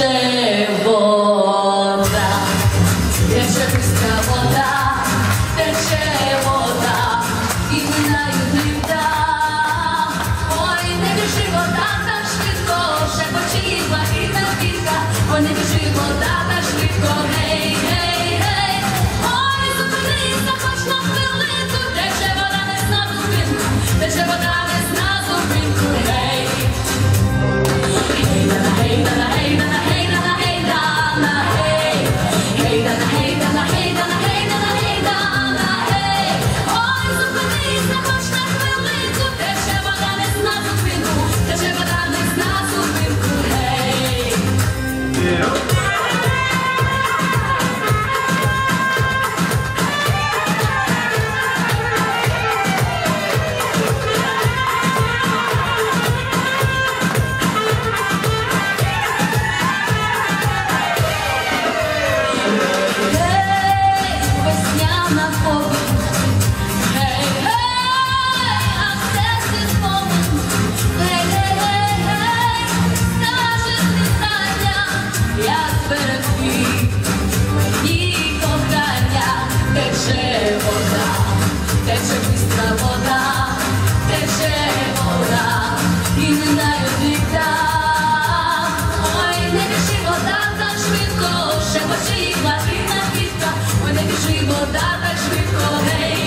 тече вода, тече пуста вода, тече вода, і минають літа. Ой, не біжи вода, так швидко, не. не біжимо, та так швидко гей.